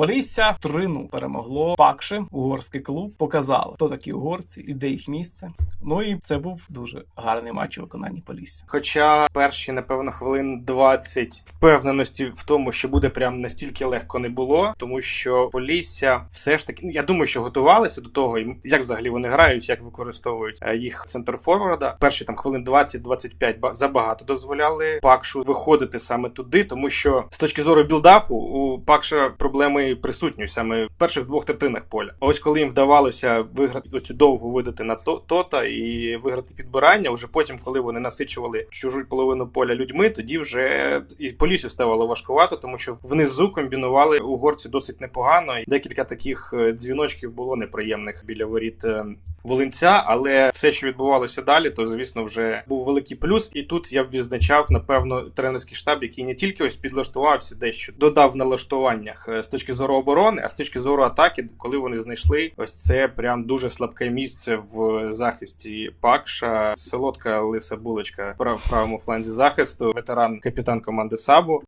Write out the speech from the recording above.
Полісся 3 перемогло Пакши, угорський клуб. Показали, хто такі угорці і де їх місце. Ну і це був дуже гарний матч у виконанні Полісся. Хоча перші, напевно, хвилин 20 впевненості в тому, що буде прям настільки легко не було, тому що Полісся все ж таки, ну я думаю, що готувалися до того, як взагалі вони грають, як використовують е, їх центр форварда. Перші там хвилин 20-25 ба- забагато дозволяли Пакшу виходити саме туди, тому що з точки зору білдапу у Пакша проблеми присутні саме в перших двох третинах поля. Ось коли їм вдавалося виграти оцю довгу видати на тота і виграти підбирання, вже потім, коли вони насичували чужу половину поля людьми, тоді вже і полісю ставало важкувато, тому що внизу комбінували угорці досить непогано. І декілька таких е, дзвіночків було неприємних біля воріт. е, Волинця, але все, що відбувалося далі, то звісно вже був великий плюс. І тут я б відзначав, напевно, тренерський штаб, який не тільки ось підлаштувався, дещо додав в налаштуваннях е, з точки зору оборони, а з точки зору атаки, коли вони знайшли ось це прям дуже слабке місце в захисті Пакша. Солодка лиса булочка в правому фланзі захисту, ветеран капітан команди Сабу.